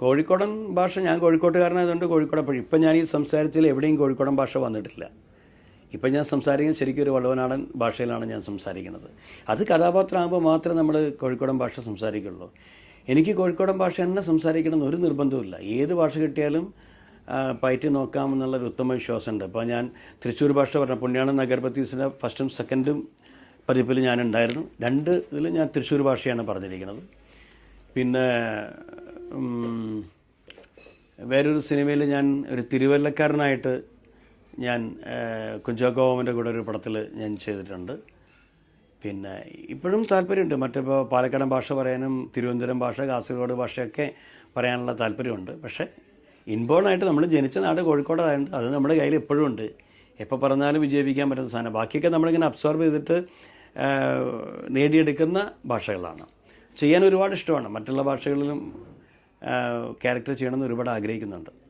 കോഴിക്കോടൻ ഭാഷ ഞാൻ കോഴിക്കോട്ടുകാരനായതുകൊണ്ട് കോഴിക്കോടപ്പഴി ഇപ്പം ഞാൻ ഈ സംസാരിച്ചതിൽ എവിടെയും കോഴിക്കോടൻ ഭാഷ വന്നിട്ടില്ല. ഇപ്പം ഞാൻ സംസാരിക്കുന്നത് ശരിക്കും ഒരു വള്ളവനാടൻ ഭാഷയിലാണ് ഞാൻ സംസാരിക്കുന്നത്. അത് കഥാപാത്രമാകുമ്പോൾ മാത്രമേ നമ്മൾ കോഴിക്കോടൻ ഭാഷ സംസാരിക്കുള്ളൂ. എനിക്ക് കോഴിക്കോടൻ ഭാഷ തന്നെ സംസാരിക്കണമെന്ന് ഒരു നിർബന്ധമില്ല ഏത് ഭാഷ കിട്ടിയാലും പയറ്റി നോക്കാമെന്നുള്ളൊരു ഉത്തമ വിശ്വാസമുണ്ട്. അപ്പോൾ ഞാൻ തൃശ്ശൂർ ഭാഷ പറഞ്ഞ പുണ്യാളൻ നഗർപത്തീസിന്റെ ഫസ്റ്റും സെക്കൻഡും പതിപ്പിൽ ഞാനുണ്ടായിരുന്നു രണ്ട് ഇതിൽ ഞാൻ തൃശ്ശൂർ ഭാഷയാണ് പറഞ്ഞിരിക്കുന്നത്. പിന്നെ വേറൊരു സിനിമയിൽ ഞാൻ ഒരു തിരുവല്ലക്കാരനായിട്ട് ഞാൻ കുഞ്ചാക്കോമന്റെ കൂടെ ഒരു പടത്തിൽ ഞാൻ ചെയ്തിട്ടുണ്ട്. പിന്നെ ഇപ്പോഴും താല്പര്യമുണ്ട്. മറ്റിപ്പോൾ പാലക്കാടൻ ഭാഷ പറയാനും തിരുവനന്തപുരം ഭാഷ കാസർഗോഡ് ഭാഷയൊക്കെ പറയാനുള്ള താല്പര്യമുണ്ട്. പക്ഷേ ഇൻബോണായിട്ട് നമ്മൾ ജനിച്ച നാട് കോഴിക്കോടായതുകൊണ്ട് അത് നമ്മുടെ കയ്യിൽ എപ്പോഴും ഉണ്ട്. എപ്പോൾ പറഞ്ഞാലും വിജയിപ്പിക്കാൻ പറ്റുന്ന സാധനം. ബാക്കിയൊക്കെ നമ്മളിങ്ങനെ അബ്സോർബ് ചെയ്തിട്ട് നേടിയെടുക്കുന്ന ഭാഷകളാണ്. ചെയ്യാൻ ഒരുപാട് ഇഷ്ടമാണ്. മറ്റുള്ള ഭാഷകളിലും ക്യാരക്ടർ ചെയ്യണമെന്ന് ഒരുപാട് ആഗ്രഹിക്കുന്നുണ്ട്.